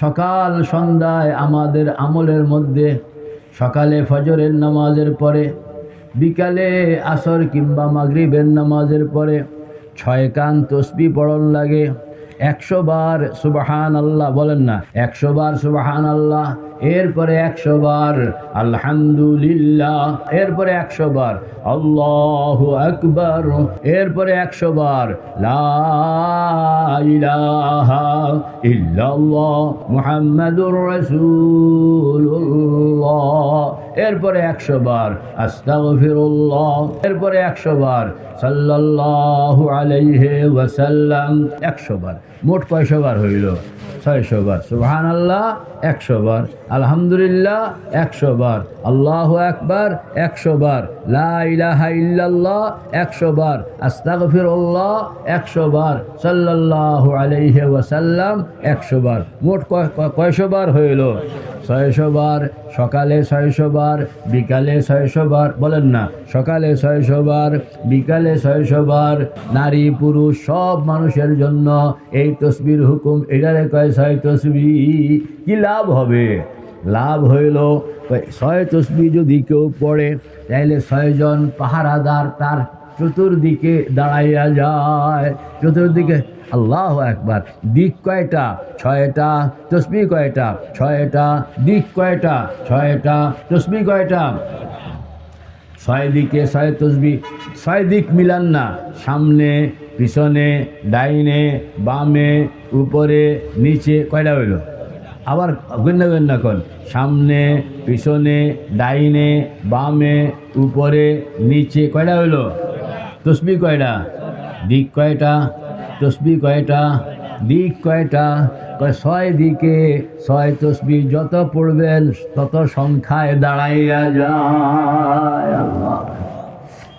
সকাল সন্ধ্যায় আমাদের আমলের মধ্যে সকালে ফজরের নামাজের পরে, বিকালে আসর কিংবা মাগরিবের নামাজের পরে ছয় কান তসবি পড়ন লাগে। একশো বার সুবাহান আল্লাহ বলেন না, একশো বার সুবাহান আল্লাহ এরপরে একশো বার আলহামদুলিল্লাহ, এরপরে একশো বার আল্লাহ আকবর, এরপরে একশো বার লাহ মুহাম্মাদুর রাসূলুল্লাহ এরপরে একশো বার আস্তাগফিরুল্লাহ, এরপরে একশো বার সাল্লাল্লাহু আলাইহি ওয়াসাল্লাম, একশো বার, মোট কয়শো বার হইল? ছয়শো বার। সুবহান আল্লাহ একশো বার। আলহামদুলিল্লাহ, একশো বার। আল্লাহ একবার একশো বার। লা ইলাহা ইল্লাল্লাহ, একশো বার। আস্তাগফিরুল্লাহ, একশো বার। সাল্লাল্লাহু আলাইহি ওয়াসাল্লাম, একশো বার। মোট কয়- কয়- কয়শো বার হইল? ছয়শো বার। সকালে ছয়শো বার, বিকালে ছয়শো বার। বলেন না, সকালে ছয়শো বার, বিকালে ছয়শো বার। নারী পুরুষ সব মানুষের জন্য এই তসবির হুকুম, এটারে কয় ছয় তসবি, কি লাভ হবে? লাভ হইল ছয় তসবি যদি কেউ পড়ে, তাইলে ছয়জন পাহারাদার তার চতুর্দিকে দাঁড়াইয়া যায়। চতুর্দিকে, আল্লাহ একবার দিক কয়টা? ছয়টা। তসবি কয়টা? ছয়টা। দিক কয়টা? ছয়টা। তসবি কয়টা? ছয় দিকে ছয় তসবি ছয় দিক মিলান না। সামনে, পিছনে, ডাইনে, বামে, উপরে, নিচে, কয়টা হইল? আবার গণ্য গণ্য কর। সামনে, পিছনে, ডাইনে, বামে, উপরে, নিচে, কয়টা হইল? তসবি কয়টা? দিক কয়টা? তসবি কয়টা? দিক কয়টা? কয় ছয় দিকে ছয় তসবি যত পড়বেন তত সংখ্যায় দাঁড়াইয়া যায়